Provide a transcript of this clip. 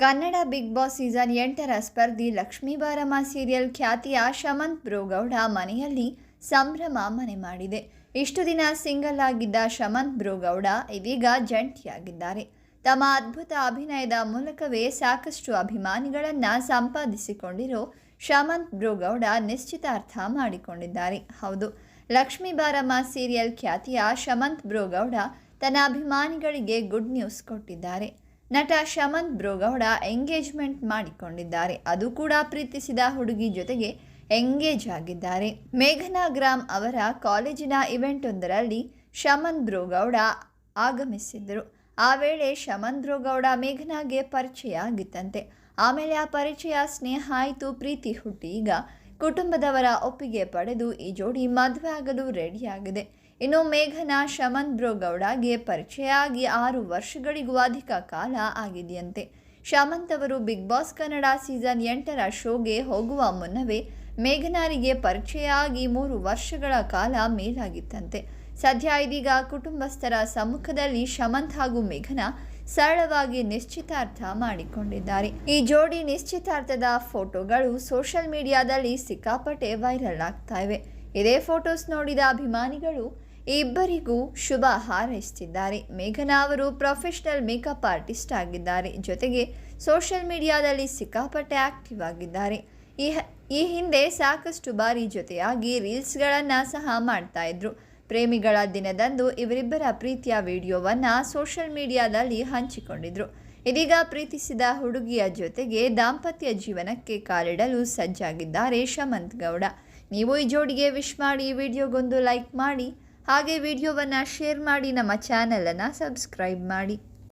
Kannada big boss season ಎಂಟರ ಸ್ಪರ್ಧಿ ಲಕ್ಷ್ಮೀ ಬಾರಮ್ಮ serial ಖ್ಯಾತಿಯ ಶಮಂತ್ ಬ್ರೋಗೌಡ ಮನೆಯಲ್ಲಿ ಸಂಭ್ರಮ ಮನೆ ಮಾಡಿದೆ. ಇಷ್ಟು ದಿನ ಸಿಂಗಲ್ ಆಗಿದ್ದ ಶಮಂತ್ ಬ್ರೋಗೌಡ ಇದೀಗ ಜಂಟಿಯಾಗಿದ್ದಾರೆ. ತಮ್ಮ ಅದ್ಭುತ ಅಭಿನಯದ ಮೂಲಕವೇ ಸಾಕಷ್ಟು ಅಭಿಮಾನಿಗಳನ್ನು ಸಂಪಾದಿಸಿಕೊಂಡಿರೋ ಶಮಂತ್ ಬ್ರೋಗೌಡ ನಿಶ್ಚಿತಾರ್ಥ ಮಾಡಿಕೊಂಡಿದ್ದಾರೆ. ಹೌದು, ಲಕ್ಷ್ಮೀ ಬಾರಮ್ಮ ಸೀರಿಯಲ್ ಖ್ಯಾತಿಯ ಶಮಂತ್ ಬ್ರೋಗೌಡ ತನ್ನ ಅಭಿಮಾನಿಗಳಿಗೆ ಗುಡ್ ನ್ಯೂಸ್ ಕೊಟ್ಟಿದ್ದಾರೆ. ನಟ ಶಮಂತ್ ಬ್ರೋಗೌಡ ಎಂಗೇಜ್ಮೆಂಟ್ ಮಾಡಿಕೊಂಡಿದ್ದಾರೆ. ಅದು ಕೂಡ ಪ್ರೀತಿಸಿದ ಹುಡುಗಿ ಜೊತೆಗೆ ಎಂಗೇಜ್ ಆಗಿದ್ದಾರೆ. ಮೇಘನಾ ಗ್ರಾಮ್ ಅವರ ಕಾಲೇಜಿನ ಇವೆಂಟ್ ಒಂದರಲ್ಲಿ ಶಮಂತ್ ಬ್ರೋಗೌಡ ಆಗಮಿಸಿದ್ದರು. ಆ ವೇಳೆ ಶಮಂತ್ ಬ್ರೋಗೌಡ ಮೇಘನಾಗೆ ಪರಿಚಯ ಆಗಿತ್ತಂತೆ ಆಮೇಲೆ ಆ ಪರಿಚಯ ಸ್ನೇಹ ಆಯಿತು. ಪ್ರೀತಿ ಹುಟ್ಟಿ. ಈಗ ಕುಟುಂಬದವರ ಒಪ್ಪಿಗೆ ಪಡೆದು ಈ ಜೋಡಿ ಮದುವೆ ಆಗಲು ರೆಡಿಯಾಗಿದೆ. ಇನ್ನು ಮೇಘನಾ ಶಮಂತ್ ಬ್ರೋಗೌಡಗೆ ಪರಿಚಯ ಆಗಿ ಆರು ವರ್ಷಗಳಿಗೂ ಅಧಿಕ ಕಾಲ ಆಗಿದೆಯಂತೆ. ಶಮಂತ್ ಅವರು ಬಿಗ್ ಬಾಸ್ ಕನ್ನಡ ಸೀಸನ್ ಎಂಟರ ಶೋಗೆ ಹೋಗುವ ಮುನ್ನವೇ ಮೇಘನಾರಿಗೆ ಪರಿಚಯ ಆಗಿ ಮೂರು ವರ್ಷಗಳ ಕಾಲ ಮೇಲಾಗಿತ್ತಂತೆ. ಸದ್ಯ ಇದೀಗ ಕುಟುಂಬಸ್ಥರ ಸಮ್ಮುಖದಲ್ಲಿ ಶಮಂತ್ ಹಾಗೂ ಮೇಘನಾ ಸರಳವಾಗಿ ನಿಶ್ಚಿತಾರ್ಥ ಮಾಡಿಕೊಂಡಿದ್ದಾರೆ. ಈ ಜೋಡಿ ನಿಶ್ಚಿತಾರ್ಥದ ಫೋಟೋಗಳು ಸೋಷಿಯಲ್ ಮೀಡಿಯಾದಲ್ಲಿ ಸಿಕ್ಕಾಪಟ್ಟೆ ವೈರಲ್ ಆಗ್ತಾ ಇವೆ. ಇದೇ ಫೋಟೋಸ್ ನೋಡಿದ ಅಭಿಮಾನಿಗಳು ಇಬ್ಬರಿಗೂ ಶುಭ ಹಾರೈಸುತ್ತಿದ್ದಾರೆ ಮೇಘನಾ ಅವರು ಪ್ರೊಫೆಷನಲ್ ಮೇಕಪ್ ಆರ್ಟಿಸ್ಟ್ ಆಗಿದ್ದಾರೆ. ಜೊತೆಗೆ ಸೋಷಿಯಲ್ ಮೀಡಿಯಾದಲ್ಲಿ ಸಿಕ್ಕಾಪಟ್ಟೆ ಆಕ್ಟಿವ್ ಆಗಿದ್ದಾರೆ. ಈ ಈ ಹಿಂದೆ ಸಾಕಷ್ಟು ಬಾರಿ ಜೊತೆಯಾಗಿ ರೀಲ್ಸ್ಗಳನ್ನು ಸಹ ಮಾಡ್ತಾ ಇದ್ರು. ಪ್ರೇಮಿಗಳ ದಿನದಂದು ಇವರಿಬ್ಬರ ಪ್ರೀತಿಯ ವಿಡಿಯೋವನ್ನು ಸೋಷಿಯಲ್ ಮೀಡಿಯಾದಲ್ಲಿ ಹಂಚಿಕೊಂಡಿದ್ರು. ಇದೀಗ ಪ್ರೀತಿಸಿದ ಹುಡುಗಿಯ ಜೊತೆಗೆ ದಾಂಪತ್ಯ ಜೀವನಕ್ಕೆ ಕಾಲಿಡಲು ಸಜ್ಜಾಗಿದ್ದಾರೆ ಶಮಂತ್ ಗೌಡ. ನೀವು ಈ ಜೋಡಿಗೆ ವಿಶ್ ಮಾಡಿ ವಿಡಿಯೋಗೊಂದು ಲೈಕ್ ಮಾಡಿ. ಹಾಗೆ ವಿಡಿಯೋವನ್ನು ಶೇರ್ ಮಾಡಿ ನಮ್ಮ ಚಾನಲನ್ನು ಸಬ್ಸ್ಕ್ರೈಬ್ ಮಾಡಿ.